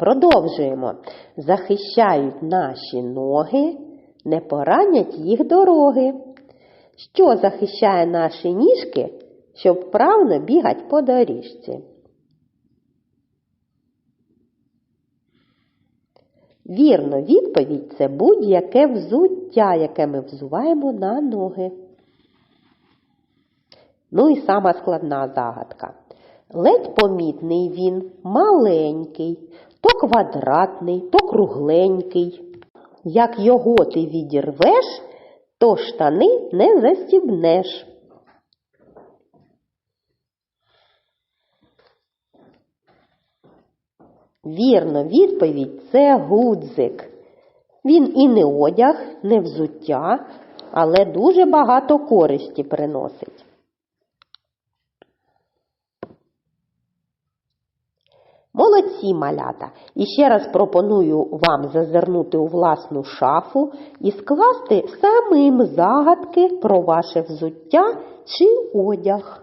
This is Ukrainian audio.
Продовжуємо. Захищають наші ноги, не поранять їх дороги. Що захищає наші ніжки, щоб вправно бігати по доріжці? Вірно, відповідь це будь-яке взуття, яке ми взуваємо на ноги. Ну і сама складна загадка. Ледь помітний він, маленький, то квадратний, то кругленький. Як його ти відірвеш, то штани не застібнеш. Вірно, відповідь це гудзик. Він і не одяг, не взуття, але дуже багато користі приносить. Молодці малята! І ще раз пропоную вам зазирнути у власну шафу і скласти самим загадки про ваше взуття чи одяг.